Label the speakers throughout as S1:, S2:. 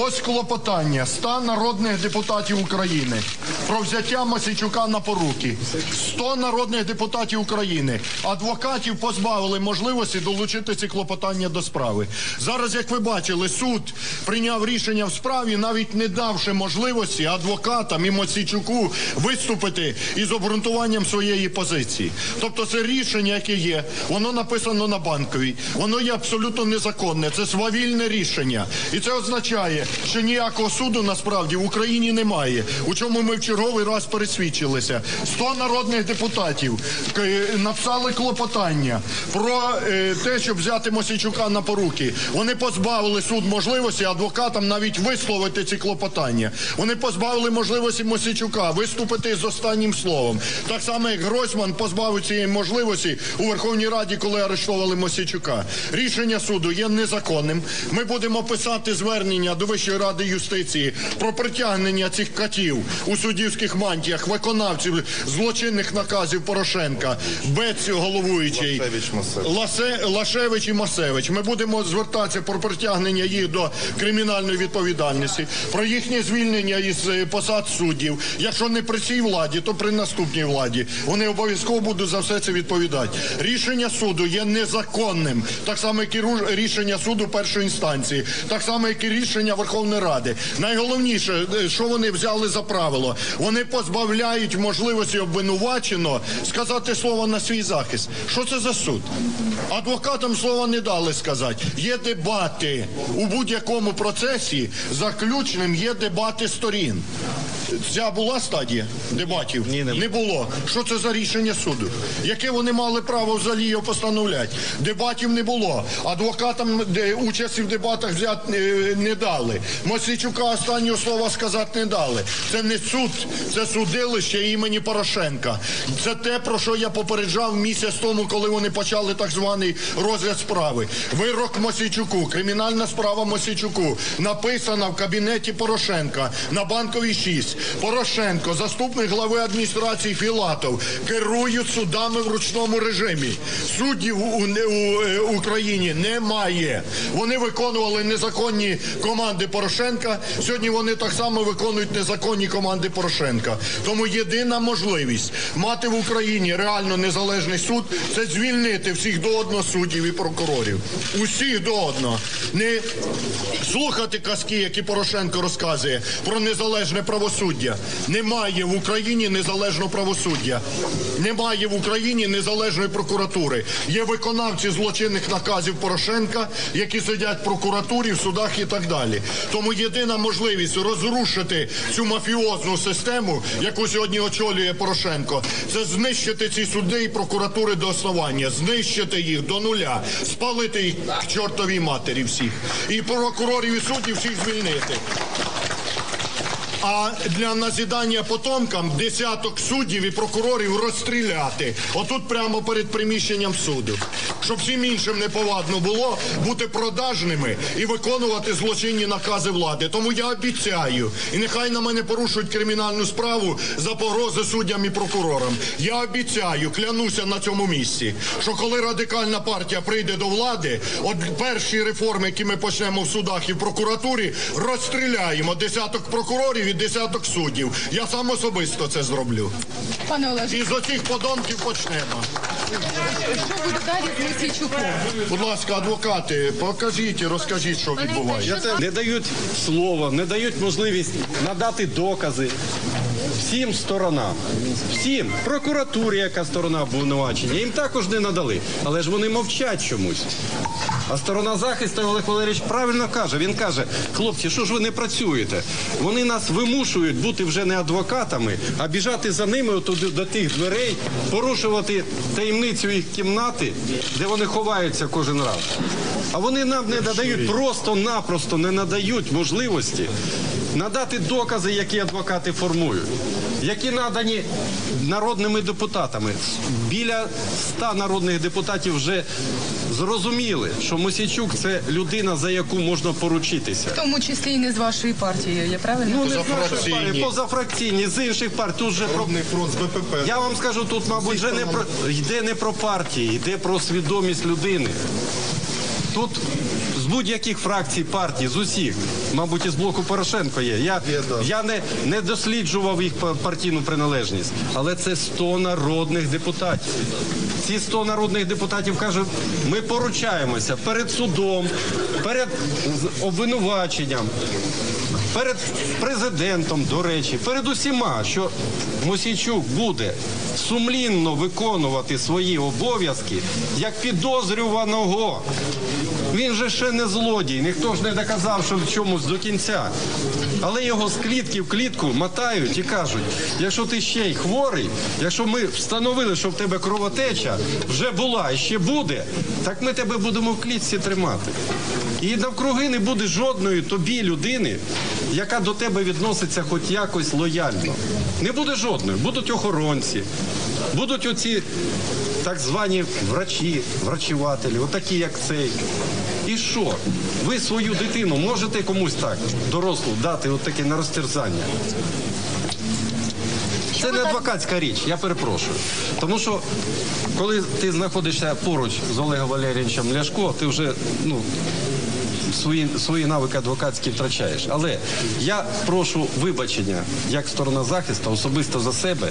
S1: Ось клопотання 100 народних депутатів України про взяття Масичука на поруки. 100 народних депутатів України. Адвокатів позбавили можливості долучити ці клопотання до справи. Зараз, як ви бачили, суд прийняв рішення в справі, навіть не давши можливості адвокатам і Масичуку виступити із обґрунтуванням своєї позиції. Тобто це рішення, яке є, воно написано на банковій, воно є абсолютно незаконне. Це свавільне рішення. І це означає, що ніякого суду насправді в Україні немає. У чому ми в черговий раз пересвідчилися. 100 народних депутатів написали клопотання про е, те, щоб взяти Мосійчука на поруки. Вони позбавили суд можливості адвокатам навіть висловити ці клопотання. Вони позбавили можливості Мосійчука виступити з останнім словом. Так само, як Гройсман позбавив цієї можливості у Верховній Раді, коли арештовали Мосійчука. Рішення суду є незаконним. Ми будемо писати звернення до Вищої ради юстиції про притягнення цих катів у суддівських мантіях, виконавців злочинних наказів Порошенка, Бець головуючий,
S2: Лашевич,
S1: Ласе, Лашевич і Масевич. Ми будемо звертатися про притягнення їх до кримінальної відповідальності, про їхнє звільнення із е, посад суддів. Якщо не при цій владі, то при наступній владі. Вони обов'язково будуть за все це відповідати. Рішення суду є незаконним, так само, як і рішення суду першої інстанції, так само, як і рішення Верховної Ради. Найголовніше, е, що вони взяли за правило, вони позбавляють можливості обвинувачено сказати слово на свій захист. Що це за суд? Адвокатам слова не дали сказати. Є дебати у будь-якому процесі. Заключним є дебати сторін. Ця була стадія дебатів?
S2: Ні, не
S1: не було. Що це за рішення суду? Яке вони мали право взагалі його постановляти? Дебатів не було. Адвокатам де, участі в дебатах взяти е, не дали. Мосійчука останнього слова сказати не дали. Це не суд, це судилище імені Порошенка. Це те, про що я попереджав місяць тому, коли вони почали так званий розгляд справи. Вирок Мосійчуку, кримінальна справа Мосійчуку, написана в кабінеті Порошенка на банковій 6. Порошенко, заступник глави адміністрації Філатов, керують судами в ручному режимі. Суддів у, у, е, Україні немає. Вони виконували незаконні команди Порошенка. Сьогодні вони так само виконують незаконні команди Порошенка. Тому єдина можливість мати в Україні реально незалежний суд це звільнити всіх до одного суддів і прокурорів. Усіх до одного. Не слухати казки, які Порошенко розказує про незалежне правосуддя. Немає в Україні незалежного правосуддя. Немає в Україні незалежної прокуратури. Є виконавці злочинних наказів Порошенка, які сидять в прокуратурі, в судах і так далі. Тому єдина можливість розрушити цю мафіозну систему, яку сьогодні очолює Порошенко, це знищити ці суди і прокуратури до основання, знищити їх до нуля, спалити їх к чортовій матері всіх. І прокурорів і суддів всіх звільнити. А для назідання потомкам десяток суддів і прокурорів розстріляти. Отут прямо перед приміщенням суду. Щоб всім іншим неповадно було бути продажними і виконувати злочинні накази влади. Тому я обіцяю, і нехай на мене порушують кримінальну справу за погрози суддям і прокурорам. Я обіцяю, клянуся на цьому місці, що коли радикальна партія прийде до влади, от перші реформи, які ми почнемо в судах і в прокуратурі, розстріляємо десяток прокурорів і десяток суддів. Я сам особисто це зроблю.
S3: Пане Олеже,
S1: І з оцих подонків почнемо.
S3: що буде далі з Мосійчуком?
S1: Будь ласка, адвокати, покажіть і розкажіть, що відбувається.
S4: Не дають слова, не дають можливість надати докази всім сторонам. Всім. Прокуратурі, яка сторона обвинувачення, їм також не надали. Але ж вони мовчать чомусь. А сторона захисту Олег Валерійович правильно каже. Він каже: хлопці, що ж ви не працюєте? Вони нас вимушують бути вже не адвокатами, а біжати за ними до тих дверей, порушувати таємницю їх кімнати, де вони ховаються кожен раз. А вони нам не надають, просто-напросто не надають можливості надати докази, які адвокати формують, які надані народними депутатами. Біля ста народних депутатів вже зрозуміли, що Мосійчук це людина, за яку можна поручитися.
S3: В тому числі і не з вашої партії, я правильно?
S4: Ну, не з нашої партії, позафракційні, з інших партій. Тут же про
S2: фронт з БПП.
S4: я вам скажу, тут, мабуть, вже не про йде не про партії, йде про свідомість людини. Тут з будь-яких фракцій партій, з усіх, мабуть, із блоку Порошенко є. Я, я не, не досліджував їх партійну приналежність, але це 100 народних депутатів. Ці 100 народних депутатів кажуть, ми поручаємося перед судом, перед обвинуваченням, перед президентом, до речі, перед усіма, що Мосійчук буде сумлінно виконувати свої обов'язки як підозрюваного. Він же ще не злодій, ніхто ж не доказав, що в чомусь до кінця. Але його з клітки в клітку мотають і кажуть: якщо ти ще й хворий, якщо ми встановили, що в тебе кровотеча вже була і ще буде, так ми тебе будемо в клітці тримати. І навкруги не буде жодної тобі людини, яка до тебе відноситься хоч якось лояльно. Не буде жодної. Будуть охоронці, будуть оці так звані врачі, врачівателі, отакі як цей. І що? Ви свою дитину можете комусь так дорослу дати от таке на розтерзання? Це не адвокатська річ, я перепрошую. Тому що коли ти знаходишся поруч з Олегом Валерійовичем Ляшко, ти вже ну, свої, свої навики адвокатські втрачаєш. Але я прошу вибачення як сторона захисту, особисто за себе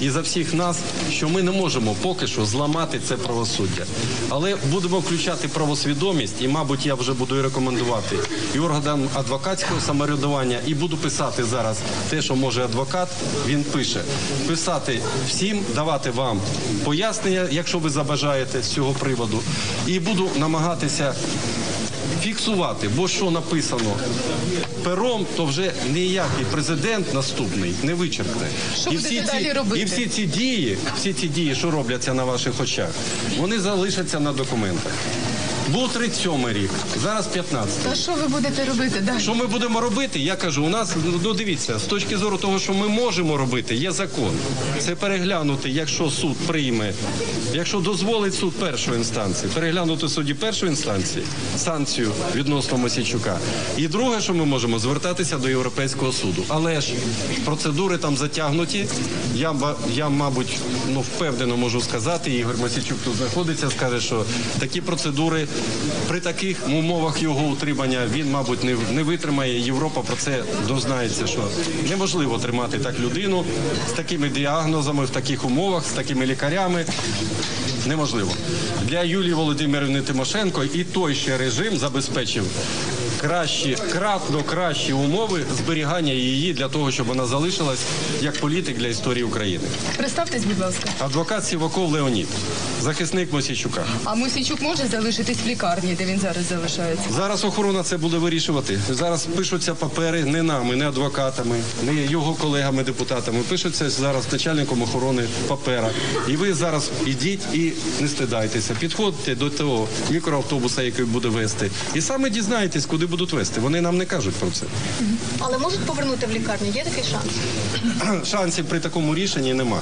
S4: і за всіх нас, що ми не можемо поки що зламати це правосуддя. Але будемо включати правосвідомість, і, мабуть, я вже буду рекомендувати і органам адвокатського самоврядування, і буду писати зараз те, що може адвокат. Він пише писати всім, давати вам пояснення, якщо ви забажаєте з цього приводу, і буду намагатися фіксувати, бо що написано пером, то вже ніякий президент наступний не вичерпне.
S3: Що і
S4: всі
S3: далі робити?
S4: і всі ці дії, всі ці дії, що робляться на ваших очах, вони залишаться на документах. Був 37 рік, зараз 15.
S3: Та що ви будете робити далі?
S4: Що ми будемо робити? Я кажу, у нас ну дивіться, з точки зору того, що ми можемо робити, є закон. Це переглянути, якщо суд прийме, якщо дозволить суд першої інстанції, переглянути судді першої інстанції санкцію відносно Мосійчука. І друге, що ми можемо звертатися до Європейського суду. Але ж процедури там затягнуті. Я я, мабуть, ну впевнено можу сказати. Ігор Мосійчук тут знаходиться, скаже, що такі процедури при таких умовах його утримання він, мабуть, не, не витримає. Європа про це дознається, що неможливо тримати так людину з такими діагнозами, в таких умовах, з такими лікарями. Неможливо. Для Юлії Володимирівни Тимошенко і той ще режим забезпечив кращі, кратно кращі умови зберігання її для того, щоб вона залишилась як політик для історії України.
S3: Представтесь, будь ласка.
S4: Адвокат Сіваков Леонід, захисник Мосійчука.
S3: А Мосійчук може залишитись в лікарні, де він зараз залишається?
S4: Зараз охорона це буде вирішувати. Зараз пишуться папери не нами, не адвокатами, не його колегами-депутатами. Пишуться зараз начальником охорони папера. І ви зараз ідіть і не стидайтеся. Підходьте до того мікроавтобуса, який буде вести, і саме дізнаєтесь, куди будуть вести. Вони нам не кажуть про це.
S2: Але можуть повернути в лікарню? Є такий шанс?
S4: Шансів при такому рішенні нема.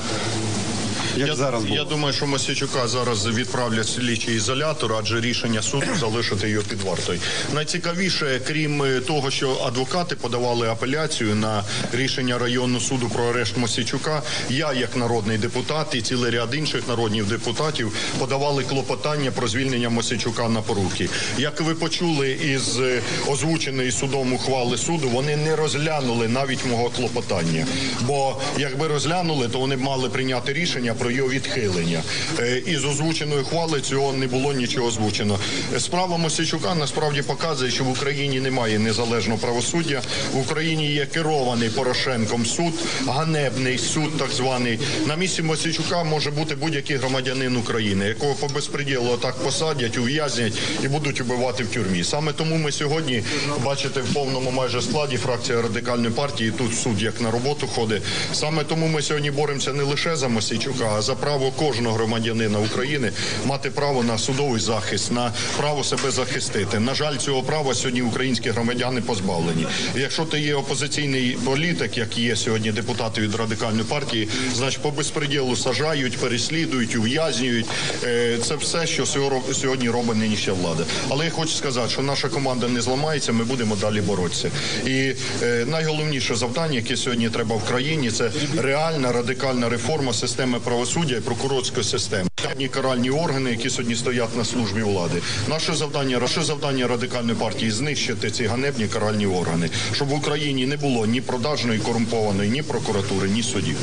S4: Як
S1: Я,
S4: зараз було.
S1: я думаю, що Мосійчука зараз відправлять слідчий ізолятор, адже рішення суду залишити його під вартою. Найцікавіше, крім е, того, що адвокати подавали апеляцію на рішення районного суду про арешт Мосійчука, я, як народний депутат, і цілий ряд інших народних депутатів подавали клопотання про звільнення Мосійчука на поруки. Як ви почули із е, озвученої судом ухвали суду, вони не розглянули навіть мого клопотання. Бо якби розглянули, то вони б мали прийняти рішення про його відхилення. Е, Із озвученої ухвали цього не було нічого озвучено. Справа Мосійчука насправді показує, що в Україні немає незалежного правосуддя. В Україні є керований Порошенком суд, ганебний суд, так званий. На місці Мосійчука може бути будь-який громадянин України, якого по безпреділу так посадять, ув'язнять і будуть убивати в тюрмі. Саме тому ми сьогодні бачите в повному майже складі фракція радикальної партії. Тут суд як на роботу ходить. Саме тому ми сьогодні боремося не лише за Мосійчука, за право кожного громадянина України мати право на судовий захист, на право себе захистити. На жаль, цього права сьогодні українські громадяни позбавлені. Якщо ти є опозиційний політик, як є сьогодні депутати від радикальної партії, значить по безпреділу сажають, переслідують, ув'язнюють. Е, Це все, що сьо- сьогодні робить нинішня влада. Але я хочу сказати, що наша команда не зламається. Ми будемо далі боротися. І е, найголовніше завдання, яке сьогодні треба в країні, це реальна радикальна реформа системи правосуддя правосуддя і прокурорської системи. Ні каральні органи, які сьогодні стоять на службі влади. Наше завдання, наше завдання радикальної партії знищити ці ганебні каральні органи, щоб в Україні не було ні продажної корумпованої, ні прокуратури, ні судів.